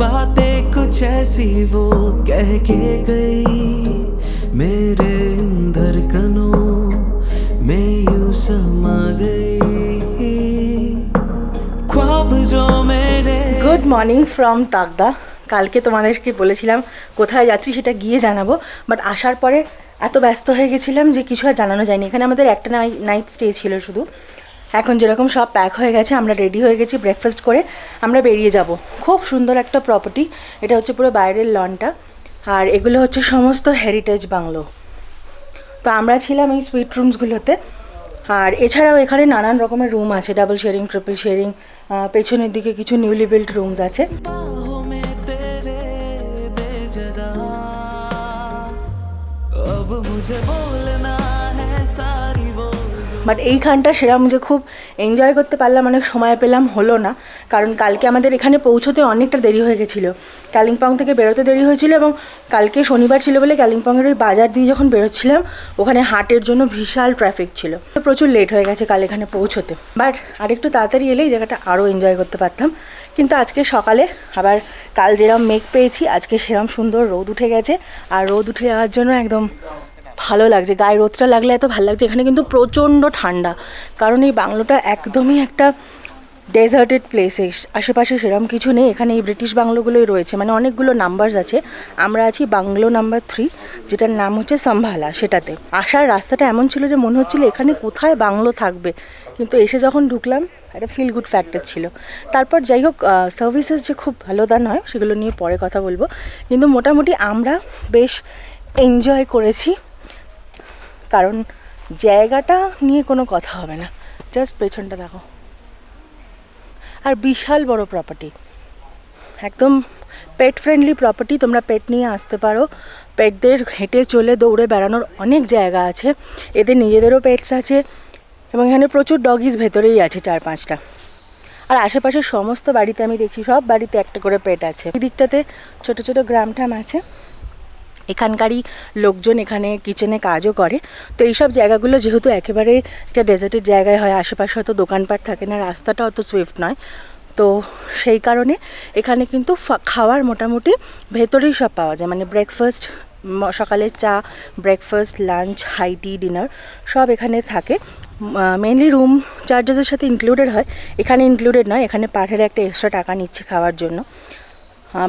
बातें कुछ ऐसी वो कह के गई मेरे इन धड़कनों में यूं समा गई ख्वाब जो मेरे গুড মর্নিং ফ্রম তাকদা কালকে তোমাদেরকে বলেছিলাম কোথায় যাচ্ছি সেটা গিয়ে জানাবো বাট আসার পরে এত ব্যস্ত হয়ে গেছিলাম যে কিছু আর জানানো যায়নি এখানে আমাদের একটা নাইট স্টে ছিল শুধু এখন যেরকম সব প্যাক হয়ে গেছে আমরা রেডি হয়ে গেছি ব্রেকফাস্ট করে আমরা বেরিয়ে যাব খুব সুন্দর একটা প্রপার্টি এটা হচ্ছে পুরো বাইরের লনটা আর এগুলো হচ্ছে সমস্ত হেরিটেজ বাংলো তো আমরা ছিলাম এই সুইট রুমসগুলোতে আর এছাড়াও এখানে নানান রকমের রুম আছে ডাবল শেয়ারিং ট্রিপল শেয়ারিং পেছনের দিকে কিছু নিউলি বিল্ড রুমস আছে बाहों में तेरे दे जगह अब मुझे बोलना है सारी वो বাট এইখানটা সেরকম যে খুব এনজয় করতে পারলাম, অনেক সময় পেলাম, হলো না। কারণ কালকে আমাদের এখানে পৌঁছতে অনেকটা দেরি হয়ে গেছিল। কালিম্পং থেকে বেরোতে দেরি হয়েছিল এবং কালকে শনিবার ছিল বলে কালিম্পংয়ের ওই বাজার দিয়ে যখন বেরোচ্ছিলাম, ওখানে হাটের জন্য বিশাল ট্রাফিক ছিল। তো প্রচুর লেট হয়ে গেছে কাল এখানে পৌঁছতে। বাট আরেকটু তাড়াতাড়ি এলে এই জায়গাটা আরও এনজয় করতে পারতাম। কিন্তু আজকে সকালে আবার কাল যেরম মেঘ পেয়েছি, আজকে সেরম সুন্দর রোদ উঠে গেছে। আর রোদ উঠে যাওয়ার জন্য একদম ভালো লাগছে। গায়ে রোদটা লাগলে এত ভালো লাগছে। এখানে কিন্তু প্রচণ্ড ঠান্ডা। কারণ এই বাংলোটা একদমই একটা ডেজার্টেড প্লেসে আশেপাশে সেরকম কিছু নেই। এখানে এই ব্রিটিশ বাংলোগুলোই রয়েছে। মানে অনেকগুলো নাম্বারস আছে। আমরা আছি বাংলো নাম্বার থ্রি যেটার নাম হচ্ছে সম্ভালা সেটাতে। আসার রাস্তাটা এমন ছিল যে মনে হচ্ছিল এখানে কোথায় বাংলো থাকবে। কিন্তু এসে যখন ঢুকলাম, একটা ফিল গুড ফ্যাক্টর ছিল। তারপর যাই হোক সার্ভিসেস যে খুব ভালো দান হয় সেগুলো নিয়ে পরে কথা বলব। কিন্তু মোটামুটি আমরা বেশ এনজয় করেছি। কারণ জায়গাটা নিয়ে কোনো কথা হবে না। জাস্ট পেছনটা দেখো। আর বিশাল বড় প্রপার্টি একদম পেট ফ্রেন্ডলি প্রপার্টি তোমরা পেট নিয়ে আসতে পারো। পেটদের হেঁটে চলে দৌড়ে বেড়ানোর অনেক জায়গা আছে। এদের নিজেদেরও পেটস আছে এবং এখানে প্রচুর ডগিস ভেতরেই আছে চার পাঁচটা। আর আশেপাশের সমস্ত বাড়িতে আমি দেখছি, সব বাড়িতে একটা করে পেট আছে। এই দিকটাতে ছোটো ছোটো গ্রাম ঠাম আছে। এখানকারই লোকজন এখানে কিচেনে কাজও করে। তো এইসব জায়গাগুলো যেহেতু একেবারে একটা ডেজার্টের জায়গায় হয়, আশেপাশে হয়তো দোকানপাট থাকে না, রাস্তাটা অত সুইফট নয়। তো সেই কারণে এখানে কিন্তু খাওয়ার মোটামুটি ভেতরেই সব পাওয়া যায়। মানে ব্রেকফাস্ট সকালের চা breakfast lunch high tea dinner সব এখানে থাকে। মেনলি রুম চার্জেসের সাথে ইনক্লুডেড হয়। এখানে ইনক্লুডেড নয়, এখানে পাঠালে একটা এক্সট্রা টাকা নিচ্ছে খাওয়ার জন্য।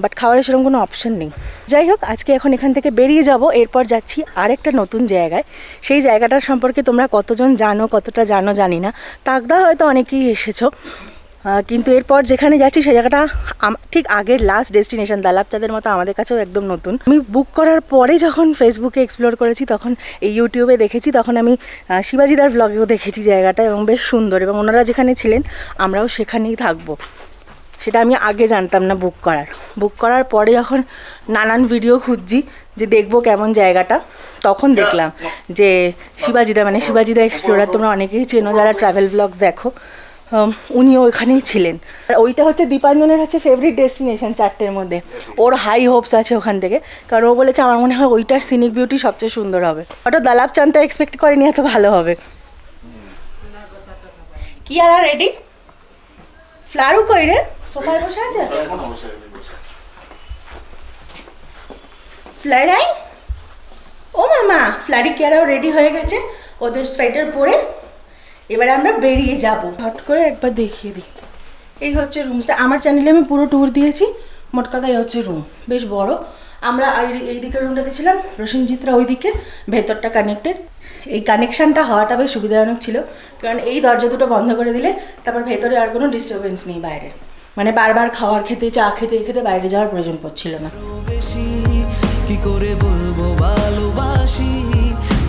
বাট খাওয়ারের সেরকম কোনো অপশন নেই। যাই হোক আজকে এখন এখান থেকে বেরিয়ে যাব। এরপর যাচ্ছি আরেকটা নতুন জায়গায়। সেই জায়গাটার সম্পর্কে তোমরা কতজন জানো, কতটা জানো জানি না। তাকদা হয়তো অনেকেই এসেছ। কিন্তু এরপর যেখানে যাচ্ছি, সেই জায়গাটা ঠিক আগের লাস্ট ডেস্টিনেশন দালাবচাঁদের মতো আমাদের কাছেও একদম নতুন। আমি বুক করার পরে যখন ফেসবুকে এক্সপ্লোর করেছি, তখন এই ইউটিউবে দেখেছি, তখন আমি শিবাজিদার ব্লগেও দেখেছি জায়গাটা এবং বেশ সুন্দর এবং ওনারা যেখানে ছিলেন, আমরাও সেখানেই থাকব। সেটা আমি আগে জানতাম না বুক করার। বুক করার পরে যখন নানান ভিডিও খুঁজছি, যে দেখব কেমন জায়গাটা, তখন দেখলাম যে শিবাজিদা মানে শিবাজিদা এক্সপ্লোরার তোমরা অনেকেই চেনো, যারা ট্রাভেল ব্লগস দেখো উনিও ওখানেই ছিলেন। আর ওইটা হচ্ছে দীপাঞ্জনের হচ্ছে ফেভারিট ডেস্টিনেশন চারটের মধ্যে। ওর হাই হোপস আছে ওখান থেকে। কারণ ও বলেছে, আমার মনে হয় ওইটার সিনিক বিউটি সবচেয়ে সুন্দর হবে। ওটা দালাব চানটা এক্সপেক্ট করেনি, এত ভালো হবে। কি আর রেডি ফ্লারু কই রে? সোফায় বসে আছে? ফ্লারাই ও মামা ফ্লারি কেয়ারাও রেডি হয়ে গেছে ওদের সোয়েটার পরে এবারে আমরা বেরিয়ে যাব। হট করে একবার দেখিয়ে দিই। এই হচ্ছে রুমসটা আমার চ্যানেলে আমি পুরো ট্যুর দিয়েছি মোট কথা এই হচ্ছে রুম বেশ বড়। আমরা এই- দিকের রুমটাতে ছিলাম প্রসেনজিৎরা ওই দিকে ভেতরটা কানেক্টেড এই কানেকশানটা হওয়াটা বেশ সুবিধাজনক ছিল কারণ এই দরজা দুটো বন্ধ করে দিলে তারপর ভেতরে আর কোনো ডিস্টারবেন্স নেই বাইরে। মানে বারবার খাওয়ার খেতে চা খেতে এই খেতে বাইরে যাওয়ার প্রয়োজন পড়ছিল না বেশি কি করে বলবো ভালোবাসি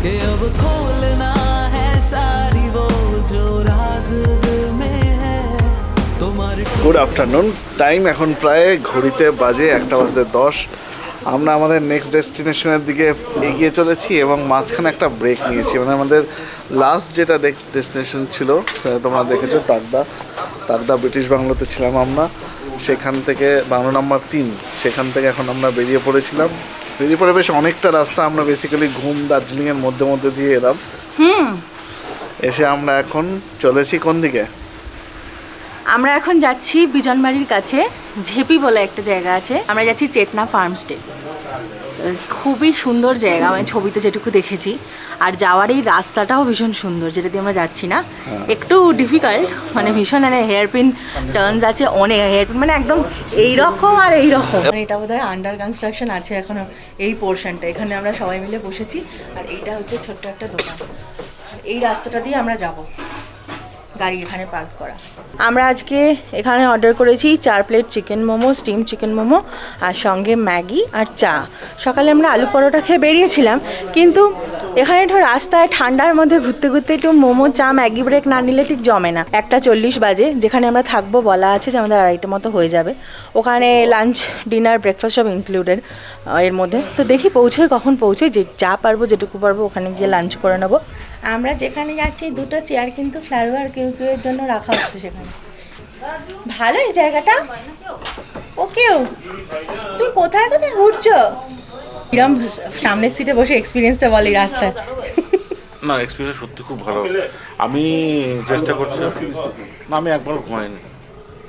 কে अब खोलना है सारी वो जो राज दिल में है তোমার গুড আফটারনুন টাইম এখন প্রায় ঘড়িতে বাজে একটা বাজে দশ আমরা আমাদের নেক্সট ডেস্টিনেশনের দিকে এগিয়ে চলেছি এবং মাঝখানে একটা ব্রেক নিয়েছি। মানে আমাদের লাস্ট যেটা ডেস্টিনেশন ছিল সেটা তোমরা দেখেছ তাকদা তাকদা ব্রিটিশ বাংলোতে ছিলাম আমরা। সেখান থেকে বাংলো নাম্বার তিন সেখান থেকে এখন আমরা বেরিয়ে পড়েছিলাম। বেরিয়ে পড়ে বেশ অনেকটা রাস্তা আমরা বেসিক্যালি ঘুম দার্জিলিংয়ের মধ্যে মধ্যে দিয়ে এলাম। এসে আমরা এখন চলেছি কোন দিকে? আমরা এখন যাচ্ছি বিজনবাড়ির কাছে ঝেপি বলে একটা জায়গা আছে। আমরা যাচ্ছি চেতনা ফার্ম স্টে খুবই সুন্দর জায়গা আমি ছবিতে যেটুকু দেখেছি। আর যাওয়ার এই রাস্তাটাও ভীষণ সুন্দর যেটা দিয়ে আমরা যাচ্ছি না। একটু ডিফিকাল্ট মানে ভীষণ মানে হেয়ার পিন টার্নস আছে অনেক হেয়ার পিন মানে একদম এই রকম আর এই রকম মানে এটা বোধহয় আন্ডার কনস্ট্রাকশন আছে এখনও এই পোর্শনটা এখানে আমরা সবাই মিলে বসেছি। আর এইটা হচ্ছে ছোট্ট একটা দোকান। এই রাস্তাটা দিয়ে আমরা যাব। গাড়ি এখানে পার্ক করা। আমরা আজকে এখানে অর্ডার করেছি চার plate chicken momo steam chicken momo আর সঙ্গে ম্যাগি আর চা। সকালে আমরা আলু পরোটা খেয়ে বেরিয়েছিলাম, কিন্তু এখানে একটু রাস্তায় ঠান্ডার মধ্যে ঘুরতে ঘুরতে একটু মোমো চা ম্যাগি ব্রেক না নিলে ঠিক জমে না। একটা চল্লিশ বাজে, যেখানে আমরা থাকব বলা আছে যে আমাদের আড়াইটা মতো হয়ে যাবে। ওখানে লাঞ্চ ডিনার ব্রেকফাস্ট সব ইনক্লুডেড এর মধ্যে। তো দেখি পৌঁছোই, কখন পৌঁছোই, যে যা পারব, যেটুকু পারব, ওখানে গিয়ে লাঞ্চ করে নেব। আমরা যেখানে যাচ্ছি, দুটো চেয়ার কিন্তু ফ্লাওয়ার কেউ কেউ এর জন্য রাখা হচ্ছে সেখানে। ভালো এই জায়গাটা। ও কেউ? তুমি কোথায় কোথায় ঘুরছো? কিরম সামনের সিটে বসে এক্সপিরিয়েন্সটা বলি রাস্তায়। না এক্সপিরিয়েন্স সত্যি খুব ভালো। আমি চেষ্টা করছি। না আমি একবার ঘুমাইনি।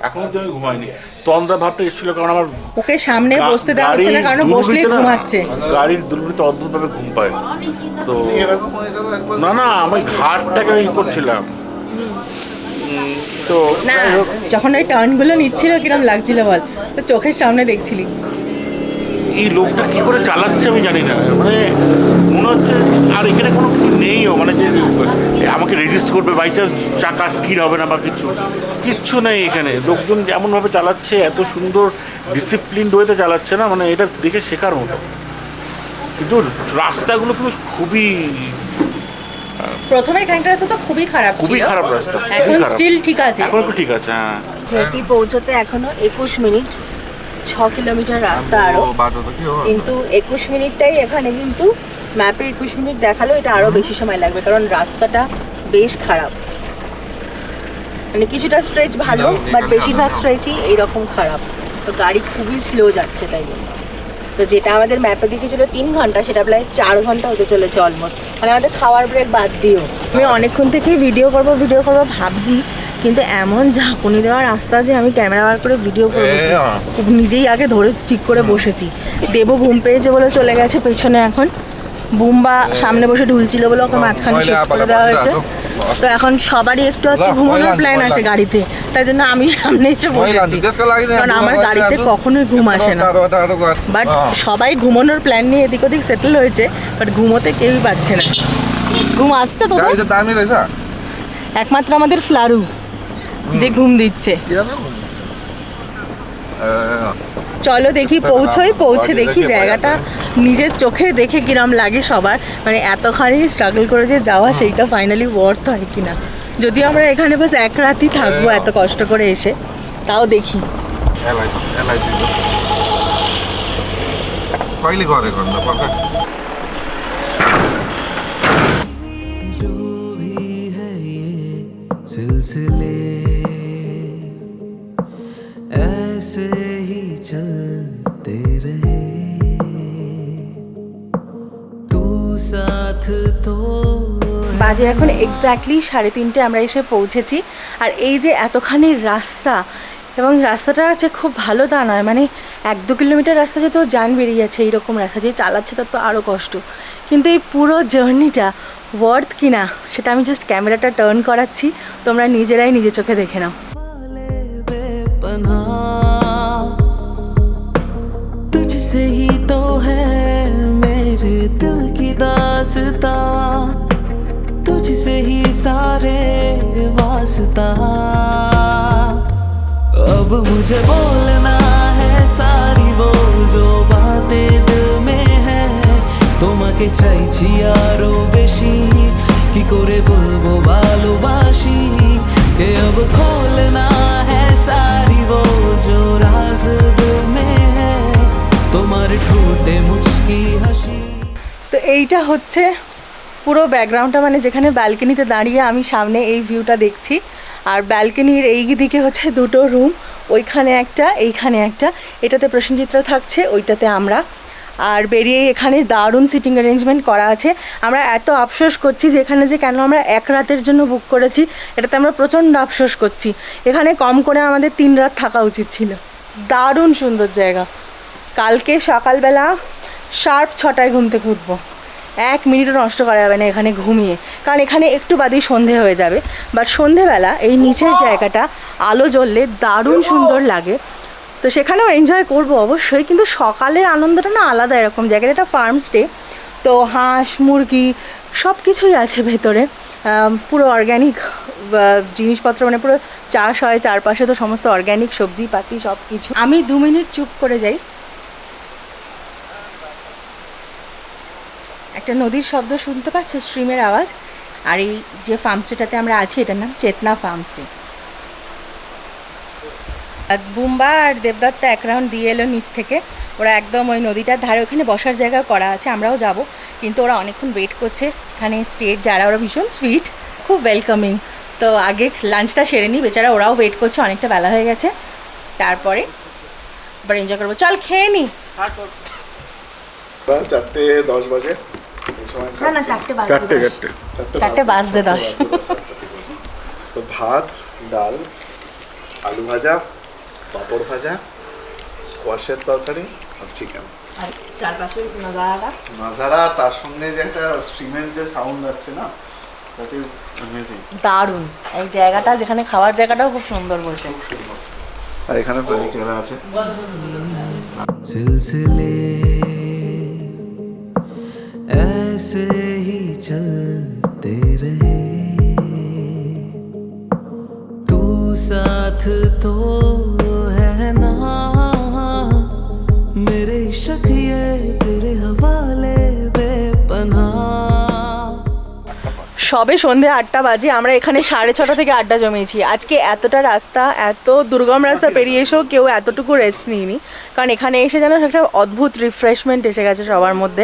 এখনও তো আমি ঘুমাইনি। তন্দ্রা ভাবটা এসেছিল কারণ আমার ওকে সামনে বসতে দেওয়া হচ্ছে না কারণ বসলেই ঘুমাচ্ছে। গাড়ির দুর্বৃত্ত অদ্ভুতভাবে ঘুম পায়। তো না না আমি ঘাটটাকে ই করছিলাম। তো না যখন ওই টার্নগুলো নিচ্ছিল কিরম লাগছিল বল? তো চোখের সামনে দেখছিলি। এই লোকটা কি করে চালাচ্ছে আমি জানি না। মানে মনে হচ্ছে আর এখানে কোনো কিছু নেইও মানে যে আমাকে রেজিস্ট করবে বাই চান্স চাকা স্কিড হবে না বা কিছু। কিচ্ছু নেই এখানে। লোকজন যেমনভাবে চালাচ্ছে এত সুন্দর ডিসিপ্লিন ওয়েতে চালাচ্ছে না মানে এটা দেখে শেখার মতো। কিন্তু রাস্তাগুলো কিন্তু খুবই প্রথমে রাস্তা তো খুবই খারাপ ছিল। খুবই খারাপ রাস্তা এখন স্টিল ঠিক আছে। এখন একটু ঠিক আছে হ্যাঁ। যেটি পৌঁছতে এখনও একুশ মিনিট। ছ কিলোমিটার রাস্তা আরও। কিন্তু একুশ মিনিটটাই এখানে কিন্তু ম্যাপে একুশ মিনিট দেখাল এটা আরও বেশি সময় লাগবে কারণ রাস্তাটা বেশ খারাপ। মানে কিছুটা স্ট্রেচ ভালো বাট বেশিরভাগ স্ট্রেচই এইরকম খারাপ। তো গাড়ি খুবই স্লো যাচ্ছে তাই জন্য। তো যেটা আমাদের ম্যাপে দেখিয়েছিল তিন ঘণ্টা সেটা প্রায় চার ঘণ্টা হতে চলেছে অলমোস্ট মানে আমাদের খাওয়ার ব্রেক বাদ দিও। আমি অনেকক্ষণ থেকেই ভিডিও করব ভিডিও করব ভাবছি কিন্তু এমন ঝাঁকুনি দেওয়া রাস্তা যে আমি ক্যামেরা বার করে ভিডিও করব নিজেই আগে ধরে ঠিক করে বসেছি। দেবো ঘুম পেয়েছে বলে চলে গেছে পেছনে এখন। বুম্বা সামনে বসে ঢুলছিল বলে ওকে মাঝখানে শিফট করে দেওয়া হয়েছে। তো এখন সবারই একটু একটু ঘুমানোর প্ল্যান আছে গাড়িতে। তাই জন্য আমি সামনে এসে বসেছি। কারণ আমার গাড়িতে কখনোই ঘুম আসে না। বাট সবাই ঘুমানোর প্ল্যান নিয়ে এদিক ওদিক সেটেল হয়েছে বাট ঘুমোতে কেউই পারছে না। ঘুম আসছে তো একমাত্র আমাদের ফ্লারু। যে ঘুম দিচ্ছে। চলো দেখি পৌঁছোই পৌঁছে দেখি জায়গাটা। নিজের চোখে দেখে কিরম লাগে সবার। মানে এতখানি স্ট্রাগল করে যে যাওয়া সেইটা ফাইনালি ওয়ার্থ হয় কিনা। যদিও আমরা এখানে বাস এক রাতই থাকব এত কষ্ট করে এসে। তাও দেখি। এলআইসি ऐसे ही चलते रहे तू साथ तो বাজে এখন এক্স্যাক্টলি সাড়ে তিনটে আমরা এসে পৌঁছেছি আর এই যে এতখানি রাস্তা এবং রাস্তাটা আছে খুব ভালো তা নয় মানে এক দু কিলোমিটার রাস্তা যেহেতু যান বেরিয়ে যাচ্ছে এইরকম রাস্তা যে চালাচ্ছে তার তো আরও কষ্ট কিন্তু এই পুরো জার্নিটা ওয়ার্থ কিনা সেটা আমি জাস্ট ক্যামেরাটা টার্ন করাচ্ছি তোমরা নিজেরাই নিজে চোখে দেখে নাও तुझसे ही तो है मेरे दिल की दासता तुझसे ही सारे वास्ता अब मुझे बोलना है सारी वो जो बातें दिल में है তোমাকে চাইছি আরো বেশি কি করে বলবো ভালোবাসি কে अब खोलना है सारी वो তো এইটা হচ্ছে পুরো ব্যাকগ্রাউন্ডটা মানে যেখানে ব্যালকনিতে দাঁড়িয়ে আমি সামনে এই ভিউটা দেখছি। আর ব্যালকনির এই দিকে হচ্ছে দুটো রুম ওইখানে একটা, এইখানে একটা। এটাতে প্রসেনজিৎরা থাকছে, ওইটাতে আমরা। আর বেরিয়ে এখানে দারুণ সিটিং অ্যারেঞ্জমেন্ট করা আছে। আমরা এত আফসোস করছি যে এখানে যে কেন আমরা এক রাতের জন্য বুক করেছি, এটাতে আমরা প্রচণ্ড আফসোস করছি। এখানে কম করে আমাদের তিন রাত থাকা উচিত ছিল। দারুণ সুন্দর জায়গা। কালকে সকালবেলা শার্প ছটায় ঘুম থেকে উঠবো। এক মিনিটও নষ্ট করা যাবে না এখানে ঘুমিয়ে। কারণ এখানে একটু বাদেই সন্ধে হয়ে যাবে। বাট সন্ধেবেলা এই নিচের জায়গাটা আলো জ্বললে দারুণ সুন্দর লাগে। তো সেখানেও এনজয় করব অবশ্যই। কিন্তু সকালের আনন্দটা না আলাদা এরকম জায়গাটা একটা ফার্ম স্টে তো হাঁস মুরগি সব কিছুই আছে ভেতরে। পুরো অর্গ্যানিক জিনিসপত্র মানে পুরো চাষ হয় চারপাশে তো সমস্ত অর্গ্যানিক সবজি পাতি সব কিছু আমি দু মিনিট চুপ করে যাই। একটা নদীর শব্দ শুনতে পাচ্ছ? স্ট্রিমের আওয়াজ। আর এই যে ফার্মস্টেটাতে আমরা আছি, এটার নাম চেতনা ফার্মস্টে বুম্বা আর দেবদত্ত এক রাউন্ড দিয়ে এলো নিচ থেকে। ওরা একদম ওই নদীটার ধারে, ওখানে বসার জায়গা করা আছে, আমরাও যাব। কিন্তু ওরা অনেকক্ষণ ওয়েট করছে। এখানে স্টেট যারা ওরা ভীষণ সুইট খুব ওয়েলকামিং তো আগে লাঞ্চটা সেরে নিই বেচারা ওরাও ওয়েট করছে, অনেকটা বেলা হয়ে গেছে। তারপরে এবার এনজয় করব। চল খেয়ে নি। চারটে দশ বাজে। হ্যাঁ, তো ভাত ডাল আলু ভাজা পাঁপড় ভাজা স্কোয়াশের তরকারি আর চিকেন নাজারা তার সঙ্গে যে একটা স্ট্রিমের যে সাউন্ড আসছে না দ্যাট ইজ অ্যামেজিং দারুণ। এই জায়গাটা যেখানে খাওয়ার জায়গাটাও খুব সুন্দর বলছে। আর এখানে খেলা আছে। সিলসিলে ऐसे ही चलते रहे। तू साथ तो है ना। मेरे शक ये तेरे हवाले बेपनाह। সবে সন্ধে আটটা বাজে আমরা এখানে সাড়ে ছটা থেকে আড্ডা জমিয়েছি। আজকে এতটা রাস্তা এত দুর্গম রাস্তা পেরিয়ে এসেও কেউ এতটুকু রেস্ট নিইনি। কারণ এখানে এসে যেন একটা অদ্ভুত রিফ্রেশমেন্ট এসে গেছে সবার মধ্যে।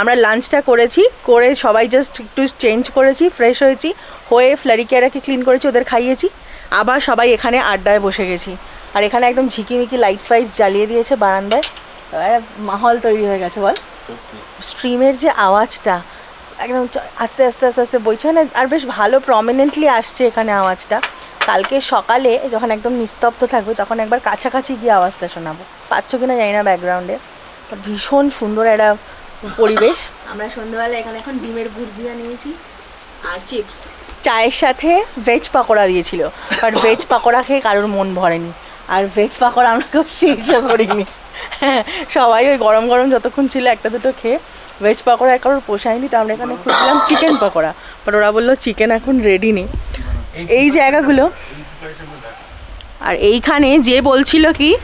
আমরা লাঞ্চটা করেছি করে সবাই জাস্ট একটু চেঞ্জ করেছি ফ্রেশ হয়েছি হয়ে ফ্লারিকেরাকে ক্লিন করেছি ওদের খাইয়েছি। আবার সবাই এখানে আড্ডায় বসে গেছি। আর এখানে একদম ঝিকিমিকি লাইটস ফাইটস জ্বালিয়ে দিয়েছে বারান্দায়। মাহল তৈরি হয়ে গেছে বল। স্ট্রিমের যে আওয়াজটা একদম আস্তে আস্তে আস্তে আস্তে বইছে। মানে আর বেশ ভালো প্রমিনেন্টলি আসছে এখানে আওয়াজটা। কালকে সকালে যখন একদম নিস্তব্ধ থাকবে তখন একবার কাছাকাছি গিয়ে আওয়াজটা শোনাবো। পাচ্ছ কিনা জানি না ব্যাকগ্রাউন্ডে। ভীষণ সুন্দর একটা পরিবেশ। আমরা সন্ধ্যাবেলা এখানে এখন ডিমের ভুর্জিয়া নিয়েছি আর চিপস। চায়ের সাথে ভেজ পাকোড়া দিয়েছিল। বাট ভেজ পাকোড়া খেয়ে কারোর মন ভরেনি। আর ভেজ পাকোড়া আমরা কেউ শেষও করিনি। হ্যাঁ সবাই ওই গরম গরম যতক্ষণ ছিল একটা দুটো খেয়ে ভেজ পাকোড়া কারোর পোষায়নি তো আমরা এখানে খুঁজছিলাম চিকেন পাকোড়া। বাট ওরা বলল চিকেন এখন রেডি নেই। এই জায়গাগুলো আর এইখানে যে বলছিল কি?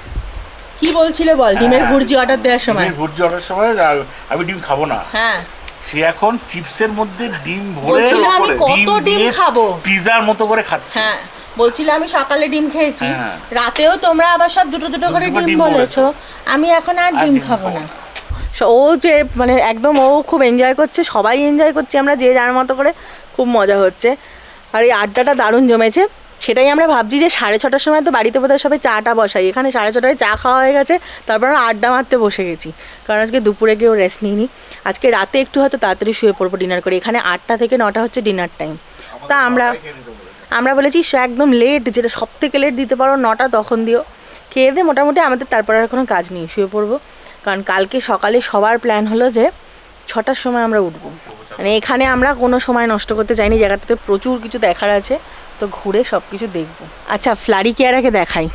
কি বলছিল বল? ডিমের ভুর্জি অর্ডার দেওয়ার সময়। ভুর্জি অর্ডার সময় আর- আমি ডিম খাব না। হ্যাঁ। সে এখন চিপসের মধ্যে ডিম ভরে আমি কত ডিম খাব? পিজার মতো করে খাচ্ছি। হ্যাঁ। বলছিল আমি সকালে ডিম খেয়েছি। হ্যাঁ। রাতেও তোমরা আবার সব দুটো দুটো করে ডিম বলেছ। আমি এখন আর ডিম খাব না। ও যে মানে একদম ও খুব এনজয় করছে, সবাই এনজয় করছে আমরা যে যার মতো করে, খুব মজা হচ্ছে। আর এই আড্ডাটা দারুণ জমেছে। সেটাই আমরা ভাবছি যে সাড়ে ছটার সময় তো বাড়িতে বোধহয় সবাই চাটা বসাই। এখানে সাড়ে ছটায় চা খাওয়া হয়ে গেছে, তারপর আমরা আড্ডা মারতে বসে গেছি। কারণ আজকে দুপুরে কেউ রেস্ট নিইনি। আজকে রাতে একটু হয়তো তাড়াতাড়ি শুয়ে পড়ব ডিনার করে। এখানে আটটা থেকে নটা হচ্ছে ডিনার টাইম তা আমরা আমরা বলেছি সে একদম লেট যেটা সব থেকে লেট দিতে পারো, নটা তখন দিও। খেয়ে দিয়ে মোটামুটি আমাদের তারপরে আর কোনো কাজ নেই। শুয়ে পড়ব। কারণ কালকে সকালে সবার প্ল্যান হলো যে ছটার সময় আমরা উঠবো। মানে এখানে আমরা কোনো সময় নষ্ট করতে চাইনি জায়গাটাতে প্রচুর কিছু দেখার আছে, তো ঘুরে সব কিছু দেখব। আচ্ছা ফ্লারি কেয়ারাকে দেখাই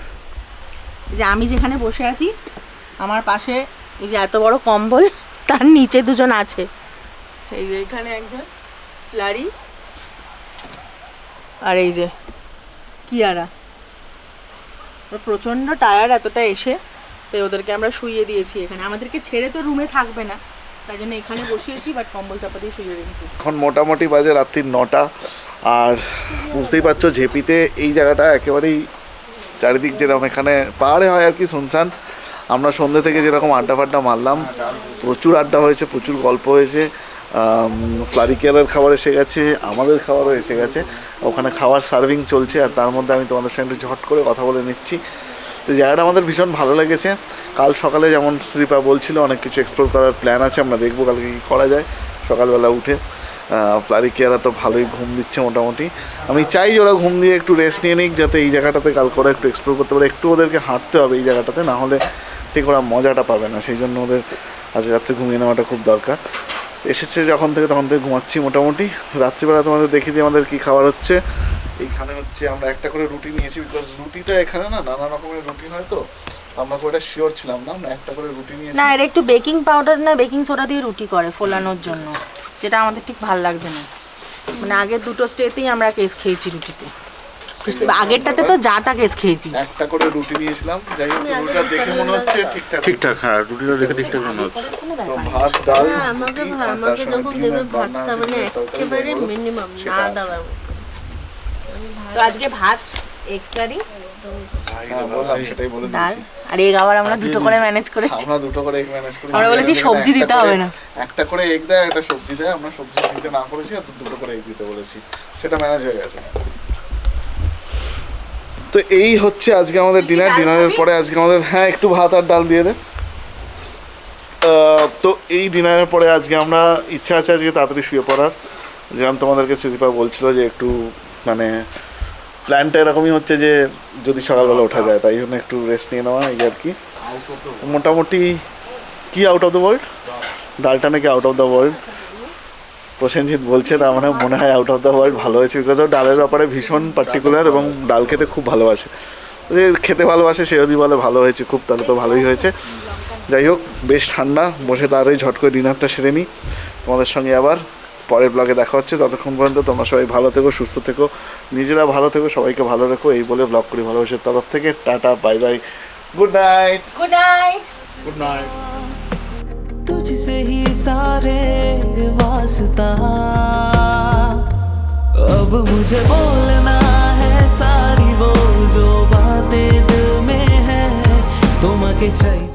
যে আমি যেখানে বসে আছি, আমার পাশে এই যে এত বড় কম্বল, তার নিচে দুজন আছে। এই যে এখানে একজন ফ্লারি, আর এই যে কিয়ারা। প্রচণ্ড টায়ার এতটা এসে তাই ওদেরকে আমরা শুইয়ে দিয়েছি এখানে। আমাদেরকে ছেড়ে তো রুমে থাকবে না, তাই জন্য এখানে বসিয়েছি বাট কম্বল চাপা দিয়ে শুয়ে রেখেছি। এখন মোটামুটি বাজে রাত্রির নটা, আর বুঝতেই পারছ ঝেপিতে এই জায়গাটা একেবারেই চারিদিক যেরকম এখানে পাহাড়ে হয় আর কি শুনছান। আমরা সন্ধ্যে থেকে যেরকম আড্ডা ফাড্ডা মারলাম, প্রচুর আড্ডা হয়েছে, প্রচুর গল্প হয়েছে ফ্লারিকেলের খাবার এসে গেছে, আমাদের খাবারও এসে গেছে। ওখানে খাবার সার্ভিং চলছে, আর তার মধ্যে আমি তোমাদের সঙ্গে একটু ঝট করে কথা বলে নিচ্ছি। তো জায়গাটা আমাদের ভীষণ ভালো লেগেছে। কাল সকালে যেমন শ্রীপা বলছিল, অনেক কিছু এক্সপ্লোর করার প্ল্যান আছে, আমরা দেখব কালকে কী করা যায়। সকালবেলা উঠে ফ্লারিকিয়ারা তো ভালোই ঘুম দিচ্ছে মোটামুটি। আমি চাই যে ওরা ঘুম দিয়ে একটু রেস্ট নিয়ে নিক, যাতে এই জায়গাটাতে কাল করে একটু এক্সপ্লোর করতে পারে। একটু ওদেরকে হাঁটতে হবে এই জায়গাটাতে, না হলে ঠিক ওরা মজাটা পাবে না। সেই জন্য ওদের আজ রাত্রে ঘুমিয়ে নেওয়াটা খুব দরকার। এসেছে যখন থেকে তখন থেকে ঘুমাচ্ছি মোটামুটি। রাত্রিবেলা তোমাদের দেখিয়ে দিই আমাদের কী খাবার হচ্ছে। এইখানে হচ্ছে আমরা একটা করে রুটি নিয়েছি বিকজ রুটিটা এখানে না নানা রকমের রুটি হয় তো আমরা করে শিওর ছিলাম না আমরা একটা করে রুটি নিয়েছি। না এর একটু বেকিং পাউডার না বেকিং সোডা দিয়ে রুটি করে ফোলানোর জন্য যেটা আমাদের ঠিক ভালো লাগছে না। মানে আগের দুটো স্টেতেই আমরা কেস খেয়েছি রুটিতে। আগেরটাতে তো যা তা কেস খেয়েছি। একটা করে রুটি নিয়েছিলাম যাই হোক রুটিটা দেখে মনে হচ্ছে ঠিকঠাক। ঠিকঠাক হ্যাঁ রুটিটা দেখে ঠিকঠাক মনে হচ্ছে। তো ভাত ডাল আমাকে আমাকে যখন দেবে ভাতটা মানে একেবারে মিনিমাম না। দেওয়ার তো আজকে ভাত এগ কারি ডাল আর এগ আবার আমরা দুটো করে ম্যানেজ করেছি। আমরা দুটো করে এগ ম্যানেজ করি আমরা বলেছি সবজি দিতে হবে না। একটা করে এগ দেয় একটা সবজি দেয়। আমরা সবজি দিতে না করেছি আর দুটো করে এগ দিতে বলেছি। সেটা ম্যানেজ হয়ে গেছে। তো এই হচ্ছে আজকে আমাদের ডিনার ডিনারের পরে আজকে আমাদের হ্যাঁ একটু ভাত আর ডাল দিয়ে দে। আহ, তো এই ডিনারের পরে আজকে আমরা ইচ্ছা আছে আজকে তাড়াতাড়ি শুয়ে পড়ার। যেরকম তোমাদেরকে স্মৃতিপা বলছিল যে একটু মানে প্ল্যানটা এরকমই হচ্ছে যে যদি সকালবেলা ওঠা যায়, তাই জন্য একটু রেস্ট নিয়ে নেওয়া, এই আর কি। মোটামুটি কি আউট অফ দ্য ওয়ার্ল্ড ডালটা নাকি out of the world Prosenjit বলছে না মানে মনে হয় আউট অফ দ্য ওয়ার্ল্ড ভালো হয়েছে বিকজ ও ডালের ব্যাপারে ভীষণ পার্টিকুলার এবং ডাল খেতে খুব ভালোবাসে। যে খেতে ভালোবাসে, সে যদি বলে ভালো হয়েছে খুব, তাহলে তো ভালোই হয়েছে। যাই হোক, বেশ ঠান্ডা, বসে তাড়াতাড়ি ঝট করে ডিনারটা সেরে নিই তোমাদের সঙ্গে আবার পরের ব্লগে দেখা হচ্ছে ততক্ষণ পর্যন্ত তোমরা সবাই ভালো থেকো সুস্থ থেকো নিজেরা ভালো থেকো সবাইকে ভালো রেখো এই বলে ব্লগ করি ভালোবাসার তরফ থেকে tata bye bye good night good night good night तुझसे ही सारे वास्ता अब मुझे बोलना है सारी वो जो बातें दिल में है তোমাকে চাই